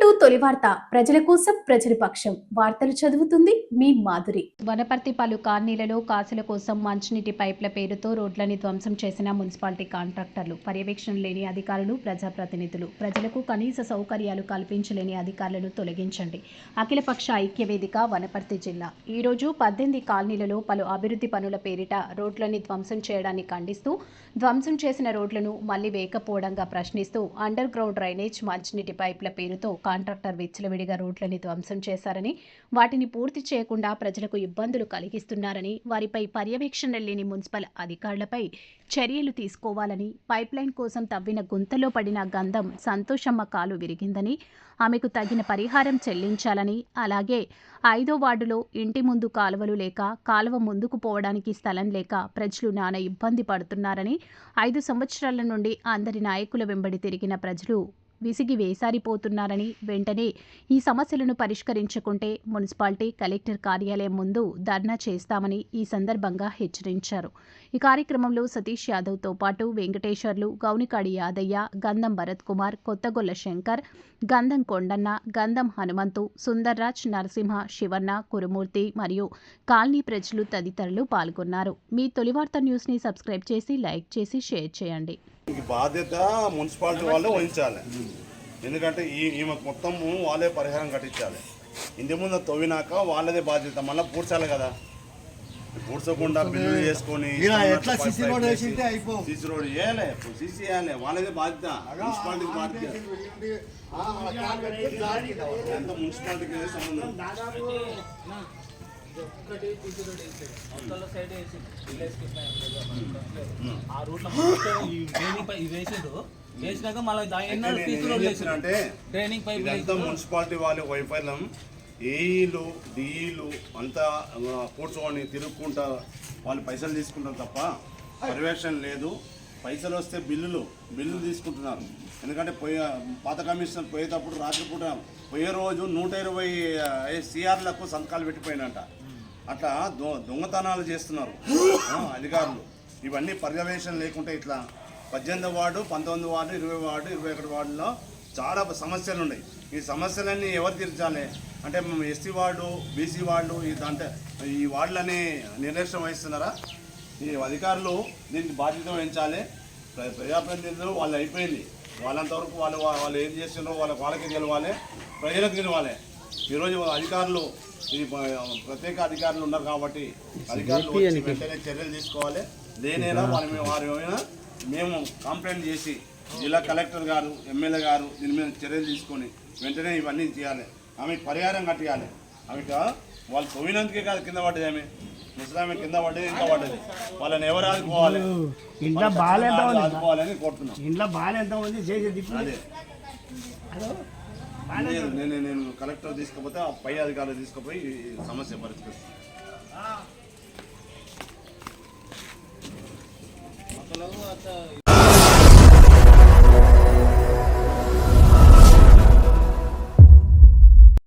To తొలి వార్త. ప్రజల కోసం ప్రజల పక్షం. వార్తలు చదువుతుంది మీ మాధురి. వనపర్తి పలు కాలనీలలో కాసుల కోసం మంచినీటి పైప్ల పేరుతో రోడ్లని ధ్వంసం చేసిన మున్సిపాలిటీ కాంట్రాక్టర్లు. పర్యవేక్షణ లేని అధికారులు ప్రజాప్రతినిధులు. ప్రజలకు కనీస సౌకర్యాలు కల్పించలేని అధికారులను తొలగించండి. అఖిలపక్ష ఐక్యవేదిక వనపర్తి జిల్లా. ఈరోజు పద్దెనిమిది కాలనీలలో పలు అభివృద్ధి పనుల పేరిట రోడ్లని ధ్వంసం చేయడాన్ని ఖండిస్తూ ధ్వంసం చేసిన రోడ్లను మళ్ళీ వేయకపోవడంగా ప్రశ్నిస్తూ అండర్ గ్రౌండ్ డ్రైనేజ్ మంచినీటి పైప్ల పేరుతో కాంట్రాక్టర్ విచ్చలవిడిగా రోడ్లని ధ్వంసం చేశారని వాటిని పూర్తి చేయకుండా ప్రజలకు ఇబ్బందులు కలిగిస్తున్నారని వారిపై పర్యవేక్షణ లేని మున్సిపల్ అధికారులపై చర్యలు తీసుకోవాలని పైప్లైన్ కోసం తవ్విన గుంతలో పడిన గంధం సంతోషమ్మ కాలు విరిగిందని ఆమెకు తగిన పరిహారం చెల్లించాలని అలాగే ఐదో వార్డులో ఇంటి ముందు కాలువలు లేక కాలువ ముందుకు పోవడానికి స్థలం లేక ప్రజలు నానా ఇబ్బంది పడుతున్నారని ఐదు సంవత్సరాల నుండి అందరి నాయకుల వెంబడి తిరిగిన ప్రజలు విసిగి వేసారిపోతున్నారని వెంటనే ఈ సమస్యలను పరిష్కరించకుంటే మున్సిపాలిటీ కలెక్టర్ కార్యాలయం ముందు ధర్నా చేస్తామని ఈ సందర్భంగా హెచ్చరించారు. ఈ కార్యక్రమంలో సతీష్ యాదవ్తో పాటు వెంకటేశ్వర్లు గౌనికాడి యాదయ్య గంధం భరత్ కుమార్ కొత్తగొల్ల శంకర్ గంధం కొండన్న గంధం హనుమంతు సుందర్రాజ్ నరసింహ శివన్న కురుమూర్తి మరియు కాలనీ ప్రజలు తదితరులు పాల్గొన్నారు. మీ తొలివార్త న్యూస్ని సబ్స్క్రైబ్ చేసి లైక్ చేసి షేర్ చేయండి. ఈ బాధ్యత మున్సిపాలిటీ వాళ్ళే వహించాలి. ఎందుకంటే ఈ ఈమెకు మొత్తం వాళ్ళే పరిహారం కట్టించాలి. ఇంటి ముందు తవ్వినాక వాళ్ళదే బాధ్యత మళ్ళీ పూడ్చాలి కదా. పూడ్చకుండా బిల్లులు చేసుకొని సిసి రోడ్. సిసి వేయాలి సిసి వేయాలి వాళ్ళదే బాధ్యత మున్సిపాలిటీకి బాధ్యత. ఎంత మున్సిపాలిటీకి సంబంధం? ఆ రూట్లో మొత్తం ఈ డ్రైనింగ్ పై ఇది వేసిండు. వేసినాక మళ్ళీ దాని పీస్ రోడ్ వేసిండు అంటే డ్రైనింగ్ పైప్ ఇదంతా మున్సిపాలిటీ వాళ్ళ వైఫల్యం ఏఈలు డిఈలు అంతా కూర్చొని తిరుక్కుంటా వాళ్ళు పైసలు తీసుకుంటారు తప్ప పర్యవేక్షణ లేదు. పైసలు వస్తే బిల్లులు బిల్లులు తీసుకుంటున్నారు. ఎందుకంటే పోయే పాత కమిషనర్ పోయేటప్పుడు రాత్రిపూట పోయే రోజు నూట ఇరవై సిఆర్లకు సంతకాలు పెట్టిపోయినట్ట అట్లా దొ దొంగతనాలు చేస్తున్నారు. అధికారులు. ఇవన్నీ పర్యవేక్షణ లేకుంటే ఇట్లా పద్దెనిమిది వార్డు పంతొమ్మిది వార్డు ఇరవై వార్డు ఇరవై ఒకటి వార్డులో చాలా సమస్యలు ఉన్నాయి. ఈ సమస్యలన్నీ ఎవరు తీర్చాలి? అంటే మేము ఎస్సీ వార్డు బీసీ వార్డు ఈ అంటే ఈ వార్డులని నిర్లక్ష్యం వహిస్తున్నారా? ఈ అధికారులు దీనికి బాధ్యత వహించాలి. ప్రజాప్రతినిధులు వాళ్ళు అయిపోయింది. వాళ్ళంతవరకు వాళ్ళు వాళ్ళు ఏం చేస్తున్నారో వాళ్ళకి వాళ్ళకి గెలవాలి ప్రజలకు గెలవాలి ఈరోజు అధికారులు ప- ప్రత్యేక అధికారులు ఉన్నారు కాబట్టి అధికారులు వచ్చి వెంటనే చర్యలు తీసుకోవాలి. లేనేలా వారి మీద మేము కంప్లైంట్ చేసి జిల్లా కలెక్టర్ గారు ఎమ్మెల్యే గారు దీని మీద చర్యలు తీసుకొని వెంటనే ఇవన్నీ చేయాలి. ఆమెకు పరిహారం కట్టియాలి. ఆమెకు వాళ్ళు తవ్వినందుకే కాదు కింద పడ్డది ఆమె. ముసలామె కింద పడ్డది ఇంకా పడ్డది. వాళ్ళని ఎవరు ఆదుకోవాలి? ఇంట్లో బాగాలేదా ఆదుకోవాలని కోరుతున్నాం. ఇంట్లో బాగాలేదా ఉంది చేసే దిక్కు అదే. నేను నేను నేను కలెక్టర్ తీసుకుపోతే ఆ పై అధికారులు తీసుకుపోయి సమస్య పరిష్కరిస్తాను. అసలు